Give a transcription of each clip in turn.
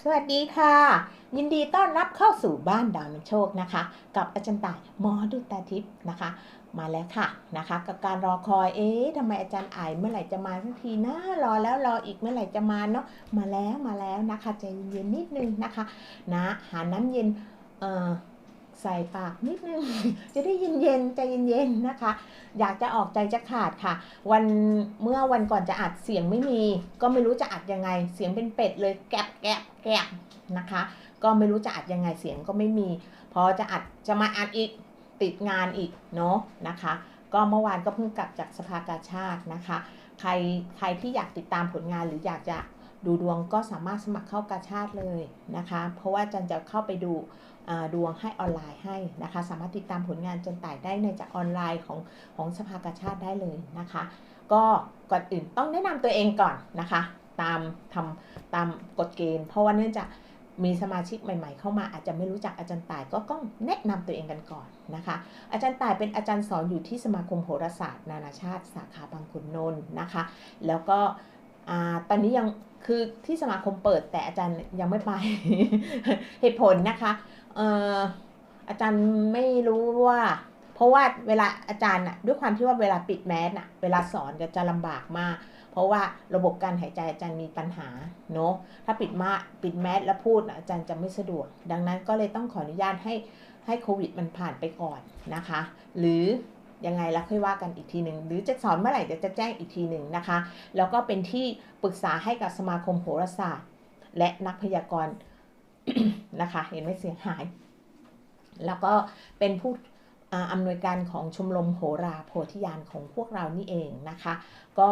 สวัสดีค่ะ ยินดีต้อนรับเข้าสู่บ้านดาวนำโชคนะคะ กับอาจารย์ต่ายหมอดูตาทิพย์นะคะ มาแล้วค่ะนะคะ กับการรอคอยเอ๊ะทำไมอาจารย์อายเมื่อไหร่จะมาสักทีนะรอแล้วรออีกเมื่อไหร่จะมาเนาะมาแล้วมาแล้วนะคะใจเย็นๆนิดนึงนะคะนะหาน้ำเย็นเอ่อ ใส่ปากนิดนึง จะได้เย็นๆใจเย็นๆนะคะ อยากจะออกใจจะขาดค่ะ วันเมื่อวันก่อนจะอัดเสียงไม่มี ก็ไม่รู้จะอัดยังไง เสียงเป็นเป็ดเลยแกบแกบแกบนะคะ ก็ไม่รู้จะอัดยังไงเสียงก็ไม่มี พอจะอัดจะมาอัดอีกติดงานอีกเนาะนะคะ ก็เมื่อวานก็เพิ่งกลับจากสภากาชาตินะคะ ใครใครที่อยากติดตามผลงานหรืออยากจะดูดวงก็สามารถสมัครเข้ากาชาติเลยนะคะ เพราะว่าจันจะเข้าไปดู ดวงให้ออนไลน์ให้นะคะ สามารถติดตามผลงานจนต่ายได้ในจากออนไลน์ของของสภากาชาติได้เลยนะคะ ก็ก่อนอื่นต้องแนะนำตัวเองก่อนนะคะ ตามทำตามกฎเกณฑ์ เพราะว่าเนื่องจากมีสมาชิกใหม่ ๆ เข้ามาอาจจะไม่รู้จักอาจารย์ต่ายก็ต้องแนะนำตัวเองกันก่อนนะคะ อาจารย์ต่ายเป็นอาจารย์สอนอยู่ที่สมาคมโหราศาสตร์นานาชาติ สาขาบางขุนนนท์นะคะ แล้วก็อ่าตอนนี้ยังคือที่สมาคมเปิดแต่อาจารย์ยังไม่ไปเหตุผลนะคะ เอ่ออาจารย์ไม่รู้ว่า เพราะว่าเวลาอาจารย์น่ะด้วยความที่ว่าเวลาปิดแมสน่ะเวลาสอนก็จะลำบากมาก เพราะว่าระบบการหายใจอาจารย์มีปัญหาเนาะถ้าปิดมาปิดแมสแล้วพูดอาจารย์จะไม่สะดวก ดังนั้นก็เลยต้องขออนุญาตให้ให้โควิดมันผ่านไปก่อนนะคะ หรือยังไงแล้วค่อยว่ากันอีกทีหนึ่งหรือจะสอนเมื่อไหร่เดี๋ยวจะแจ้งอีกทีหนึ่งนะคะ แล้วก็เป็นที่ปรึกษาให้กับสมาคมโหราศาสตร์ และนักพยากรณ์ นะคะ เห็นไหมเสียงหาย แล้วก็เป็นผู้ออำนวยการของชมรมโหราโพธิญาณของพวกเรานี่เองนะคะ ก็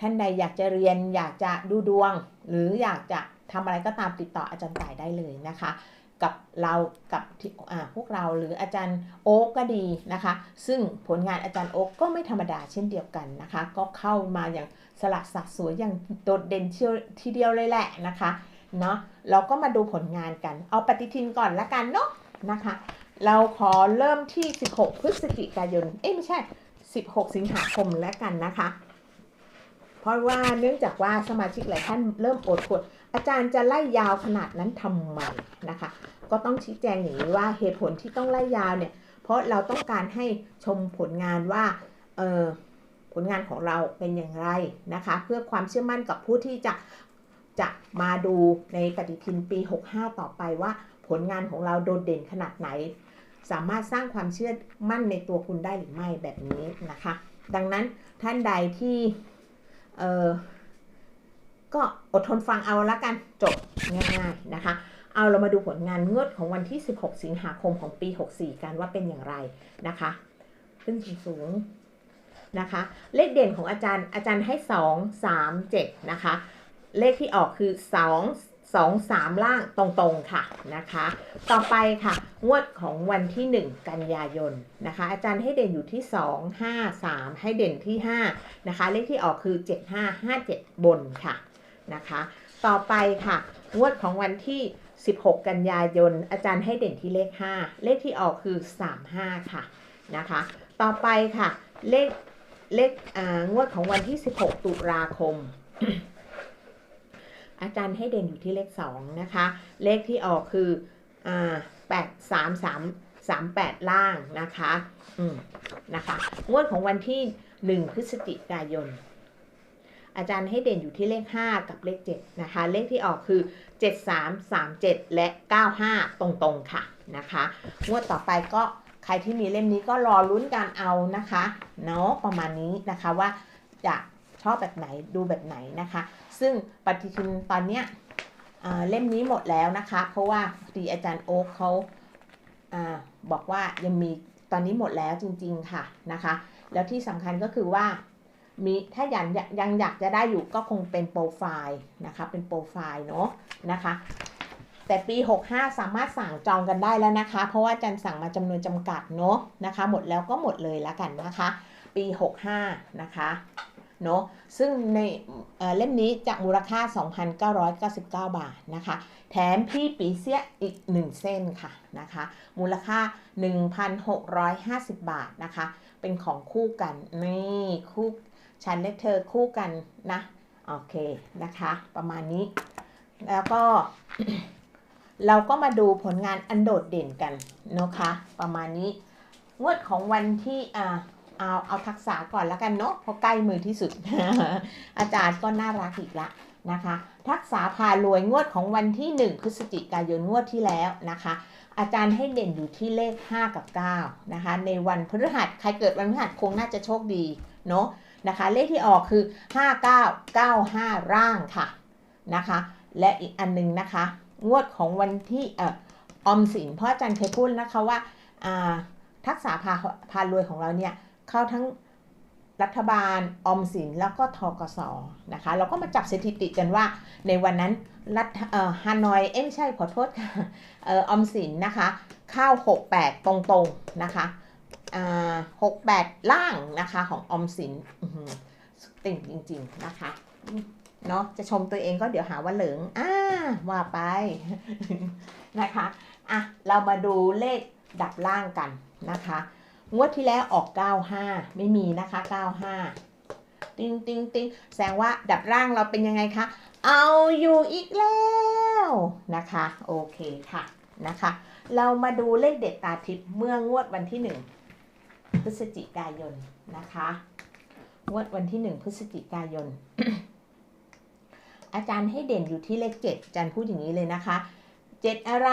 ท่านใดอยากจะเรียนอยากจะดูดวง หรืออยากจะทำอะไรก็ตามติดต่ออาจารย์ต่ายได้เลยนะคะ กับเรากับพวกเราหรืออาจารย์โอ๊กก็ดีนะคะ ซึ่งผลงานอาจารย์โอ๊กก็ไม่ธรรมดาเช่นเดียวกันนะคะ ก็เข้ามาอย่างสละสัดสวยอย่างโดดเด่นเชียวทีเดียวเลยแหละนะคะ เนาะเราก็มาดูผลงานกัน เอาปฏิทินก่อนละกันเนาะนะคะ เราขอเริ่มที่ 16 พฤศจิกายน เอ้ยไม่ใช่ 16 สิงหาคมแล้วกันนะคะ เพราะว่าเนื่องจากว่าสมาชิกหลายท่านเริ่มอดทนอาจารย์จะไล่ยาวขนาดนั้นทำไมนะคะ ก็ต้องชี้แจงอย่างนี้ว่าเหตุผลที่ต้องไล่ยาวเนี่ย เพราะเราต้องการให้ชมผลงานว่า เออผลงานของเราเป็นอย่างไรนะคะ เพื่อความเชื่อมั่นกับผู้ที่จะ จะมาดูในปฏิทินปี 65 ต่อไปว่า ผลงานของเราโดดเด่นขนาดไหน สามารถสร้างความเชื่อมั่นในตัวคุณได้หรือไม่แบบนี้นะคะ ดังนั้นท่านใดที่เออก็อดทนฟังเอาละกันจบง่ายๆนะคะ เอาเรามาดูผลงานงวดของวันที่ 16 สิงหาคมของปี 64 กันว่าเป็นอย่างไรนะคะขึ้นสูงนะคะ เลขเด่นของอาจารย์อาจารย์ให้ 2 3 7 นะคะ เลขที่ออกคือ 2 2 3 ล่างตรงๆค่ะนะคะ ต่อไปค่ะ งวดของวันที่ 1 กันยายนนะคะ อาจารย์ให้เด่นอยู่ที่ 2 5 3 ให้เด่นที่ 5 นะคะ เลขที่ออกคือ 7 5 5 7 บนค่ะนะคะ ต่อไปค่ะ งวดของวันที่ 16 กันยายน อาจารย์ให้เด่นที่เลข 5 เลขที่ออกคือ 35 ค่ะนะคะ ต่อไปค่ะ เลขเลขอ่างวดของวันที่ 16 ตุลาคม อาจารย์ให้เด่นอยู่ที่เลข2นะคะ เลขที่ออกคืออ่า8 3 3 3 8ล่างนะคะ อืมนะคะ งวดของวันที่1พฤศจิกายน อาจารย์ให้เด่นอยู่ที่เลข5กับเลข7นะคะ เลขที่ออกคือ7 3 3 7และ95ตรงๆค่ะนะคะ งวดต่อไปก็ใครที่มีเล่มนี้ก็รอลุ้นการเอานะคะ เนาะประมาณนี้นะคะว่าจะ ชอบแบบไหนดูแบบไหนนะคะ ซึ่งปฏิทินตอนเนี้ยเล่มนี้หมดแล้วนะคะ เพราะว่าพอดีอาจารย์โอ๊คเขาอบอกว่ายังมีตอนนี้หมดแล้วจริง ๆค่ะนะคะ แล้วที่สำคัญก็คือว่ามีถ้ายังยังอยากจะได้อยู่ก็คงเป็นโปรไฟล์นะคะเป็นโปรไฟล์เนาะนะคะ แต่ปี 65 สามารถสั่งจองกันได้แล้วนะคะ เพราะว่าอาจันสั่งมาจำนวนจำกัดเนาะนะคะ หมดแล้วก็หมดเลยแล้วกันนะคะ ปี 65 นะคะ เนาะซึ่งในเเล่มนี้จะมูลค่า 2,999 บาทนะคะ แถมพี่ปีเสียอีก 1 เส้นค่ะนะคะ มูลค่า 1,650 บาทนะคะ เป็นของคู่กันนี่คู่ฉันและเธอคู่กันนะ โอเคนะคะ ประมาณนี้ แล้วก็เราก็มาดูผลงานอันโดดเด่นกันนะคะ ประมาณนี้งวดของวันที่อ่า เอาเอาทักษะก่อนแล้วกันเนาะเพราะใกล้มือที่สุด อาจารย์ก็น่ารักอีกละนะคะ ทักษะพารวยงวดของวันที่ 1 พฤศจิกายนงวดที่แล้วนะคะ อาจารย์ให้เด่นอยู่ที่เลข 5 กับ 9 นะคะ ในวันพฤหัสใครเกิดวันพฤหัสคงน่าจะโชคดีเนาะนะคะ เลขที่ออกคือ 5995 ร่างค่ะนะคะ และอีกอันหนึงนะคะ งวดของวันที่เอ่อออมสินเพราะอาจารย์เคยพูดนะคะว่าอ่าทักษะพาพารวยของเราเนี่ย เข้าทั้งรัฐบาลออมสินแล้วก็ทกสนะคะ เราก็มาจับสถิติกันว่า ในวันนั้นรัฐเอ่อฮานอยเอ้ไม่ใช่ขอโทษค่ะเอ่ออมสินนะคะเข้า68 ตรงๆนะคะอ่า68ล่างนะคะของออมสินติ่งจริง ๆนะคะเนาะจะชมตัวเองก็เดี๋ยวหาว่าเหลิงอ่าว่าไปนะคะอะเรามาดูเลขดับล่างกันนะคะ งวดที่แล้วออก 95 ไม่มีนะคะ 95 ติงติงติงแสดงว่าดับร่างเราเป็นยังไงคะ เอาอยู่อีกแล้วนะคะ โอเคค่ะนะคะ เรามาดูเลขเด็ดตาทิพย์เมื่องวดวันที่ 1 พฤศจิกายนนะคะ งวดวันที่ 1 พฤศจิกายน อาจารย์ให้เด่นอยู่ที่เลข7อาจารย์พูดอย่างนี้เลยนะคะ 7 อะไร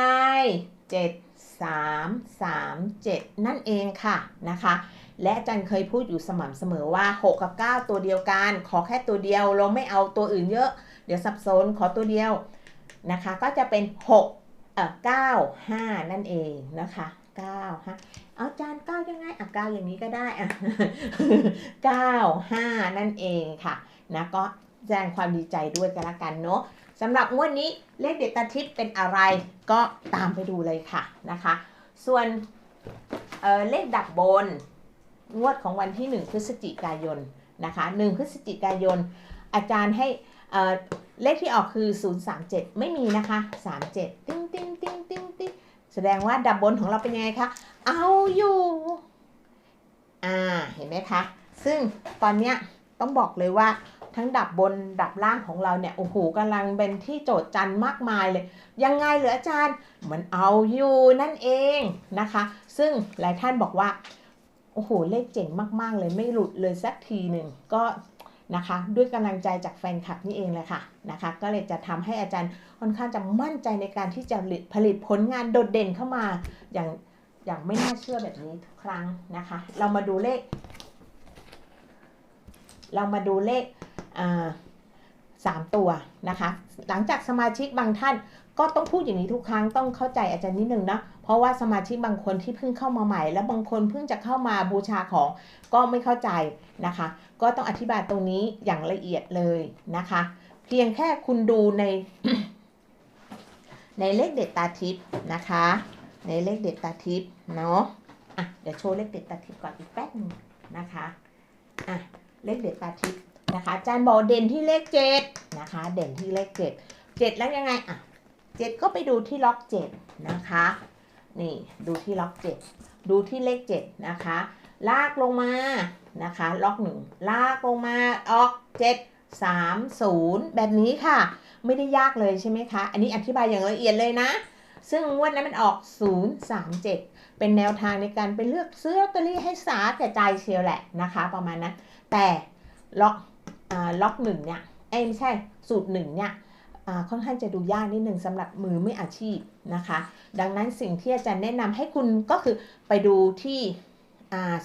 7 3 3 7 นั่นเองค่ะนะคะ และอาจารย์เคยพูดอยู่สม่ำเสมอว่า 6 กับ 9 ตัวเดียวกัน ขอแค่ตัวเดียวเราไม่เอาตัวอื่นเยอะ เดี๋ยวสับสนขอตัวเดียวนะคะ ก็จะเป็น 6 เอ่อ 9 5 นั่นเองนะคะ9 5เอาอาจารย์9ยังไงอะ9อย่างนี้ก็ได้อะ9 5 นั่นเองค่ะนะก็แสดงความดีใจด้วยกันละกันเนาะ สำหรับงวดนี้เลขเด็ดตาทิพย์เป็นอะไรก็ตามไปดูเลยค่ะนะคะ ส่วนเเลขดับบนงวดของวันที่ 1 พฤศจิกายนนะคะ1พฤศจิกายน อาจารย์ให้เเลขที่ออกคือ 037 ไม่มีนะคะ 37 ติ้งติ้งติ้งติ้งติ้งแสดงว่าดับบนของเราเป็นยังไงคะ เอาอยู่ อ่า เห็นไหมคะ ซึ่งตอนเนี้ยต้องบอกเลยว่า ทั้งดับบนดับล่างของเราเนี่ยโอ้โหกำลังเป็นที่โจทย์จันมากมายเลย ยังไงเหรออาจารย์มันเอาอยู่นั่นเองนะคะ ซึ่งหลายท่านบอกว่าโอ้โหเลขเจ๋งมากๆ เลยไม่หลุดเลยสักทีหนึ่งก็นะคะด้วยกำลังใจจากแฟนคลับนี่เองเลยค่ะนะคะ ก็เลยจะทำให้อาจารย์ค่อนข้างจะมั่นใจในการที่จะผลิตผลิตผลงานโดดเด่นเข้ามาอย่างอย่างไม่น่าเชื่อแบบนี้ทุกครั้งนะคะ เรามาดูเลข เรามาดูเลข สามตัวนะคะ หลังจากสมาชิกบางท่านก็ต้องพูดอย่างนี้ทุกครั้งต้องเข้าใจอาจารย์นิดนึงนะเพราะว่าสมาชิกบางคนที่เพิ่งเข้ามาใหม่ และบางคนเพิ่งจะเข้ามาบูชาของก็ไม่เข้าใจนะคะ ก็ต้องอธิบายตรงนี้อย่างละเอียดเลยนะคะ เพียงแค่คุณดูใน ในเลขเด็ดตาทิพย์นะคะ ในเลขเด็ดตาทิพย์เนาะอะเดี๋ยวโชว์เลขเด็ดตาทิพย์ก่อนอีกแป๊บนึงนะคะอะเลขเด็ดตาทิพย์ นะคะอาจารย์บอกเด่นที่เลขเจ็ดนะคะ เด่นที่เลขเจ็ดเจ็ดแล้วยังไงอะเจ็ดก็ไปดูที่ล็อกเจ็ดนะคะ นี่ดูที่ล็อกเจ็ดดูที่เลขเจ็ดนะคะ ลากลงมานะคะ ล็อกหนึ่งลากลงมาออกเจ็ดสามศูนย์แบบนี้ค่ะ ไม่ได้ยากเลยใช่ไหมคะ อันนี้อธิบายอย่างละเอียดเลยนะ ซึ่งงวดนั้นมันออก 037 เป็นแนวทางในการไปเลือกซื้อลอตเตอรี่ให้สาแก่ใจเชียวแหละนะคะ ประมาณนั้น แต่ล็อก ล็อกหนึ่งเนี่ยเอ้ไม่ใช่สูตรหนึ่งเนี่ยค่อนข้างจะดูยากนิดนึงสำหรับมือไม่อาชีพนะคะ ดังนั้นสิ่งที่อาจารย์แนะนำให้คุณก็คือไปดูที่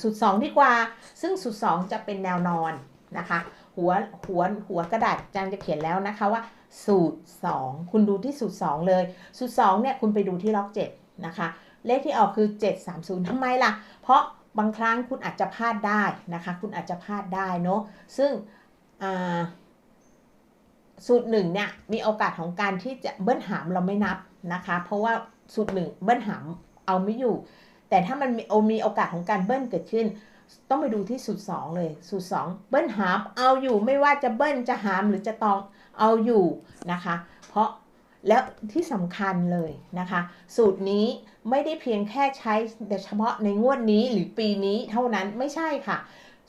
สูตร2ดีกว่า ซึ่งสูตร2จะเป็นแนวนอนนะคะ หัวหัวหัวกระดาษอาจารย์จะเขียนแล้วนะคะว่า สูตร 2 คุณดูที่สูตร 2 เลย สูตร2เนี่ยคุณไปดูที่ล็อก7นะคะ เลขที่ออกคือ 730ทำไมล่ะ เพราะบางครั้งคุณอาจจะพลาดได้นะคะ คุณอาจจะพลาดได้เนาะซึ่ง สูตรหนึ่งเนี่ยมีโอกาสของการที่จะเบิ้ลหามเราไม่นับนะคะ เพราะว่าสูตรหนึ่งเบิ้ลหามเอาไม่อยู่ แต่ถ้ามันมีโอมีโอกาสของการเบิ้ลเกิดขึ้น ต้องไปดูที่สูตรสองเลยสูตรสองเบิ้ลหามเอาอยู่ไม่ว่าจะเบิ้ลจะหามหรือจะตองเอาอยู่นะคะ เพราะแล้วที่สำคัญเลยนะคะ สูตรนี้ไม่ได้เพียงแค่ใช้แต่เฉพาะในงวดนี้หรือปีนี้เท่านั้นไม่ใช่ค่ะ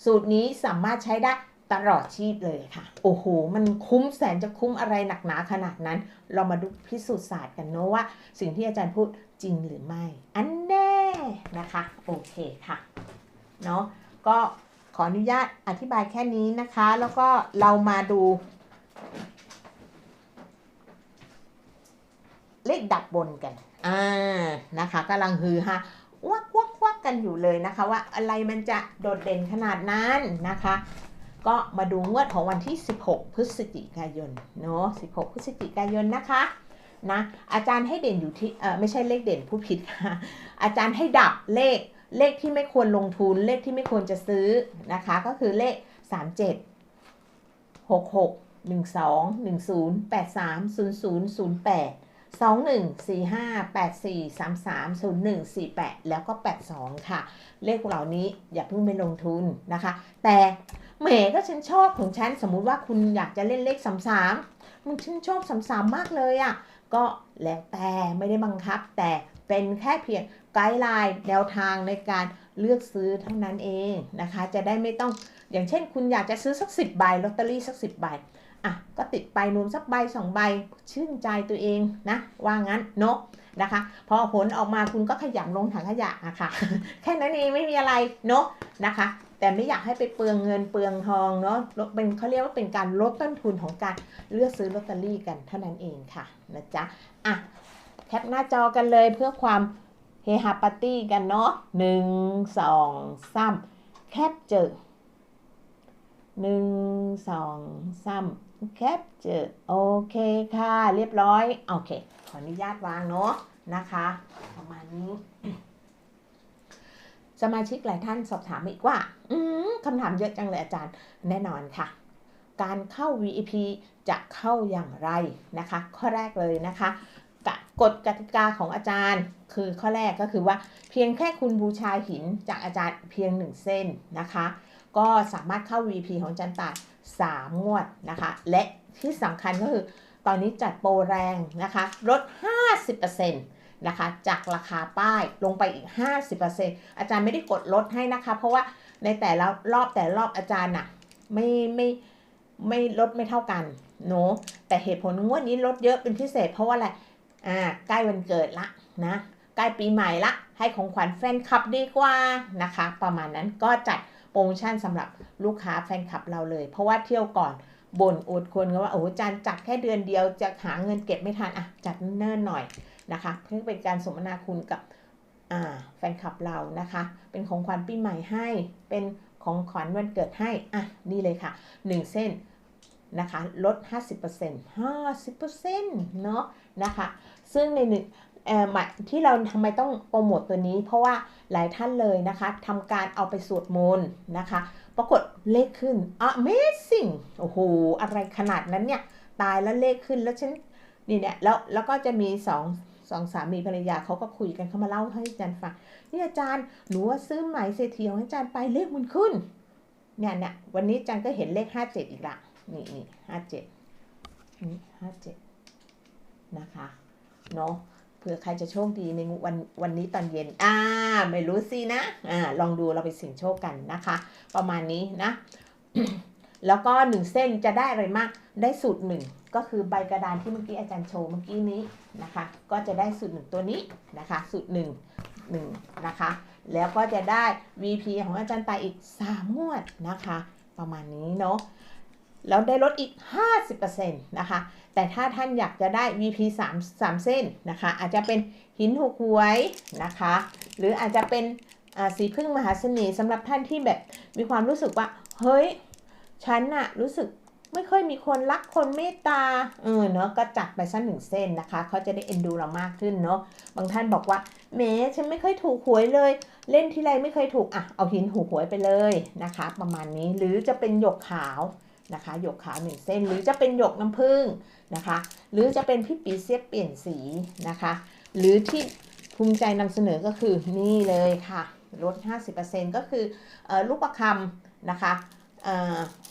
สูตรนี้สามารถใช้ได้ ตลอดชีพเลยค่ะ โอ้โห มันคุ้มแสนจะคุ้มอะไรหนักหนาขนาดนั้น เรามาดูพิสูจน์ศาสตร์กันเนอะว่า สิ่งที่อาจารย์พูดจริงหรือไม่ อันแน่นะคะ โอเคค่ะ เนาะก็ขออนุญาตอธิบายแค่นี้นะคะ แล้วก็เรามาดู เลขดับบนกัน อ่า นะคะกำลังฮือฮาวักวักวักกันอยู่เลยนะคะ ว่าอะไรมันจะโดดเด่นขนาดนั้นนะคะ ก็มาดูงวดของวันที่ 16 พฤศจิกายนเนาะ16 พฤศจิกายนนะคะนะอาจารย์ให้เด่นอยู่ที่เออไม่ใช่เลขเด่นผู้ผิดค่ะอาจารย์ให้ดับเลขเลขที่ไม่ควรลงทุนเลขที่ไม่ควรจะซื้อนะคะ ก็คือเลข 37 66 12 10 83 00 08 21 45 84 33 01 48 แล้วก็ 82 ค่ะ เลขเหล่านี้อย่าเพิ่งไปลงทุนนะคะ แต่ แหมก็ฉันชอบของฉันสมมุติว่าคุณอยากจะเล่นเลข33มันฉันชอบ33มสามมากเลยอะ่ะก็แล้วแต่ไม่ได้บังคับ แต่เป็นแค่เพียงไกด์ไลน์แนวทางในการเลือกซื้อเท่านั้นเองนะคะ จะได้ไม่ต้องอย่างเช่น คุณอยากจะซื้อสัก10ใบลอตเตอรี่สัก10ใบอะก็ติดไปนูนสักใบสองใบชื่นใจตัวเองนะว่างั้นเนาะ นะคะ พอผลออกมาคุณก็ขยำลงถังขยะอะค่ะ แค่นั้นเองไม่มีอะไรเนาะนะคะ แต่ไม่อยากให้ไปเปลืองเงินเปลืองทองเนาะเป็นเขาเรียกว่าเป็นการลดต้นทุนของการเลือกซื้อลอตเตอรี่กันเท่านั้นเองค่ะนะจ๊ะอะแคปหน้าจอกันเลยเพื่อความเฮฮาปาร์ตี้กันเนาะหนึ่งสองสามแคปเจอหนึ่งสองสามแคปเจอโอเคค่ะ เรียบร้อย โอเค ขออนุญาตวางเนาะนะคะ ประมาณนี้ สมาชิกหลายท่านสอบถามอีกว่า อืคำถามเยอะจังเลยอาจารย์แน่นอนค่ะ การเข้า VIP จะเข้าอย่างไรนะคะ ข้อแรกเลยนะคะกกฎกติกาของอาจารย์ คือข้อแรกก็คือว่าเพียงแค่คุณบูชาหินจากอาจารย์เพียงหนึ่งเส้นนะคะ ก็สามารถเข้า VIP ของอาจารย์ตาย3งวดนะคะ และที่สำคัญก็คือ ตอนนี้จัดโปรแรงนะคะลด 50%นะคะจากราคาป้ายลงไปอีก 50%อาจารย์ไม่ได้กดลดให้นะคะ เพราะว่าในแต่ละรอบแต่รอบอาจารย์น่ะไม่ไม่ไม่ลดไม่เท่ากันเนาะแต่เหตุผลงวดนี้ลดเยอะเป็นพิเศษเพราะว่าอะไรอ่าใกล้วันเกิดละนะใกล้ปีใหม่ละ ให้ของขวัญแฟนคลับดีกว่านะคะ ประมาณนั้นก็จัดโปรโมชั่นสำหรับลูกค้าแฟนคลับเราเลย เพราะว่าเที่ยวก่อน บ่นอดคนก็ว่าโอ้จารย์จัดแค่เดือนเดียวจะหาเงินเก็บไม่ทันอะจัดเนิ่นหน่อยนะคะเพื่อเป็นการสมนาคุณกับอ่าแฟนคลับเรานะคะ เป็นของขวัญปีใหม่ให้เป็นของขวัญวันเกิดให้อะนี่เลยค่ะ 1 เส้นนะคะลด 50% 50%เนาะนะคะ ซึ่งในหนึ่งเอ่อที่เราทำไมต้องโปรโมตตัวนี้ เพราะว่าหลายท่านเลยนะคะทำการเอาไปสวดมนต์นะคะ ปรากฏเลขขึ้น Amazing โอ้โห อะไรขนาดนั้นเนี่ย ตายแล้วเลขขึ้นแล้วฉันนี่เนี่ยแล้วแล้วก็จะมีสองสองสามีภรรยาเขาก็คุยกันเขามาเล่าให้อาจารย์ฟังนี่อาจารย์หนูว่าซื้อไหมเศรษฐีของอาจารย์ไปเลขมันขึ้นเนี่ยเนี่ยวันนี้อาจารย์ก็เห็นเลขห้าเจ็ดอีกละนี่นี่ห้าเจ็ดนี่ห้าเจ็ดนะคะเนาะ เผื่อใครจะโชคดีในวันวันนี้ตอนเย็น อ่า ไม่รู้สินะ อ่า ลองดูเราไปเสี่ยงโชคกันนะคะ ประมาณนี้นะ แล้วก็หนึ่งเส้นจะได้อะไรมาก ได้สูตรหนึ่งก็คือใบกระดานที่เมื่อกี้อาจารย์โชว์เมื่อกี้นี้นะคะ ก็จะได้สูตรหนึ่งตัวนี้นะคะ สูตรหนึ่งหนึ่งนะคะ แล้วก็จะได้ VP ของอาจารย์ตายอีก 3 งวดนะคะ ประมาณนี้เนาะ แล้วได้ลดอีก 50%นะคะ แต่ถ้าท่านอยากจะได้ VP 3 3เส้นนะคะ อาจจะเป็นหินหกหวยนะคะ หรืออาจจะเป็นสีพึ่งมหาเสน่ห์สำหรับท่านที่แบบมีความรู้สึกว่า เฮ้ย ฉันน่ะรู้สึกไม่ค่อยมีคนรักคนเมตตา เออเนาะก็จัดไปสักหนึ่งเส้นนะคะ เขาจะได้เอ็นดูเรามากขึ้นเนาะ บางท่านบอกว่าเมฉันไม่เคยถูกหวยเลย เล่นที่ไรไม่เคยถูก อะ เอาหินหูหวยไปเลยนะคะ ประมาณนี้ หรือจะเป็นหยกขาว นะคะ หยกขาวหนึ่งเส้น หรือจะเป็นหยกน้ำผึ้งนะคะ หรือจะเป็นพี่ปีเสียเปลี่ยนสีนะคะ หรือที่ภูมิใจนำเสนอก็คือนี่เลยค่ะลด 50%ก็คือเออลูกประคำนะคะ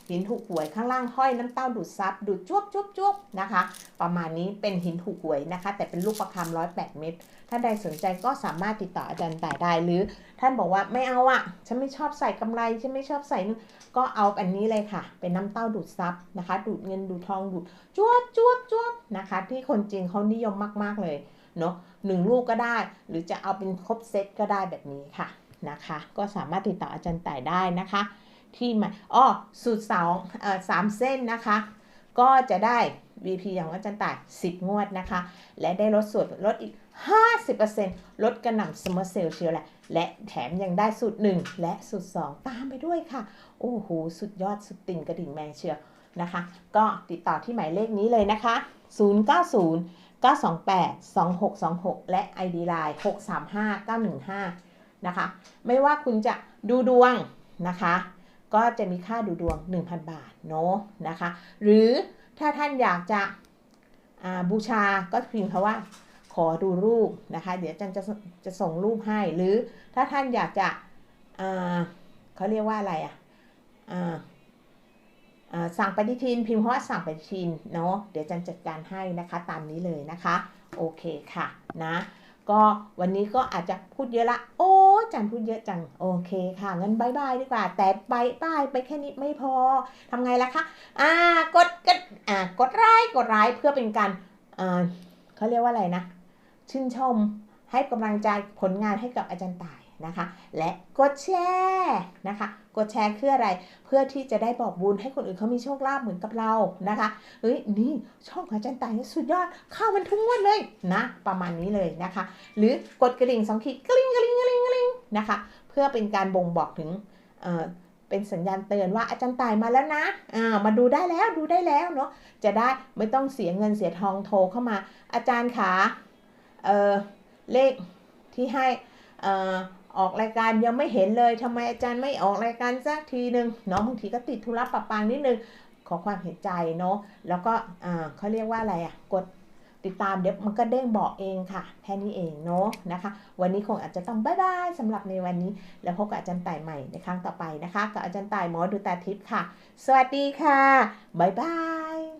หินถูกหวยข้างล่างห้อยน้ำเต้าดูดซับดูดจวบจวบจวบนะคะ ประมาณนี้เป็นหินถูกหวยนะคะ แต่เป็นลูกประคำร้อยแปดเม็ดถ้าใดสนใจก็สามารถติดต่ออาจารย์ต่ายได้หรือ ท่านบอกว่าไม่เอาอะฉันไม่ชอบใส่กำไรฉันไม่ชอบใส่ก็เอาอันนี้เลยค่ะ เป็นน้ำเต้าดูดซับนะคะ ดูดเงินดูดทองดูดจวบจวบจวบนะคะ ที่คนจีนเขานิยมมาก ๆเลยเนาะหนึ่งลูกก็ได้ หรือจะเอาเป็นครบเซตก็ได้แบบนี้ค่ะนะคะ ก็สามารถติดต่ออาจารย์ต่ายได้นะคะ ที่มาอ้อสูตรสองเอ่อสามเส้นนะคะ ก็จะได้ VP อย่างอาจารย์ต่าย10 งวดนะคะ และได้ลดส่วนลดอีก 50%ลดกระหน่ำซัมเมอร์เซลเชียวแหละ และแถมยังได้สูตร 1 และสูตร 2 ตามไปด้วยค่ะ โอ้โห สุดยอดสุดติ่งกระดิ่งแมงเชียวนะคะ ก็ติดต่อที่หมายเลขนี้เลยนะคะ 090 928 2626 และ ID Line 635 915 นะคะ ไม่ว่าคุณจะดูดวงนะคะ ก็จะมีค่าดูดวง 1,000 บาทเนาะนะคะ หรือถ้าท่านอยากจะบูชาก็พิมพ์คำว่าขอดูรูปนะคะ เดี๋ยวจันจะจะส่งรูปให้ หรือถ้าท่านอยากจะเขาเรียกว่าอะไรอะอ่าอ่าสั่งปฏิทินพิมพ์คำว่าสั่งปฏิทินเนาะเดี๋ยวจันจัดการให้นะคะตามนี้เลยนะคะ โอเคค่ะนะ ก็วันนี้ก็อาจจะพูดเยอะละ โอ้จันพูดเยอะจัง โอเคค่ะ งั้นบายบายดีกว่า แต่บายบายไปแค่นี้ไม่พอทำไงล่ะคะ อ่ากดกดอ่ากดไลค์กดไลค์เพื่อเป็นการอ่าเขาเรียกว่าอะไรนะ ชื่นชมให้กำลังใจผลงานให้กับอาจารย์ต่าย นะคะ และกดแชร์นะคะ กดแชร์คืออะไร เพื่อที่จะได้บอกบุญให้คนอื่นเขามีโชคลาภเหมือนกับเรานะคะ เฮ้ย นี่ช่องอาจารย์ต่ายสุดยอด เข้ามันทุกงวดเลยนะ ประมาณนี้เลยนะคะ หรือกดกระดิ่งสองขีดกลิ้งกลิ้งกลิ้งกลิ้งนะคะ เพื่อเป็นการบ่งบอกถึงเอ่อเป็นสัญญาณเตือนว่าอาจารย์ตายมาแล้วนะอ่ามาดูได้แล้วดูได้แล้วเนาะ จะได้ไม่ต้องเสียเงินเสียทองโทรเข้ามา อาจารย์ขาเออเลขที่ให้เออกรายการยังไม่เห็นเลยทำไมอาจารย์ไม่ออกรายการสักทีหนึ่งเนาะบางทีก็ติดธุระปะปังนิดนึงขอความเห็นใจเนาะแล้วก็อ่าเขาเรียกว่าอะไรอะกดติดตามเดี๋ยวมันก็เด้งบอกเองค่ะแค่นี้เองเนาะนะคะ วันนี้คงอาจจะต้องบายบายสำหรับในวันนี้ แล้วพบกับอาจารย์ต่ายใหม่ในครั้งต่อไปนะคะ กับอาจารย์ต่ายหมอดูตาทิพย์ค่ะ สวัสดีค่ะบายบาย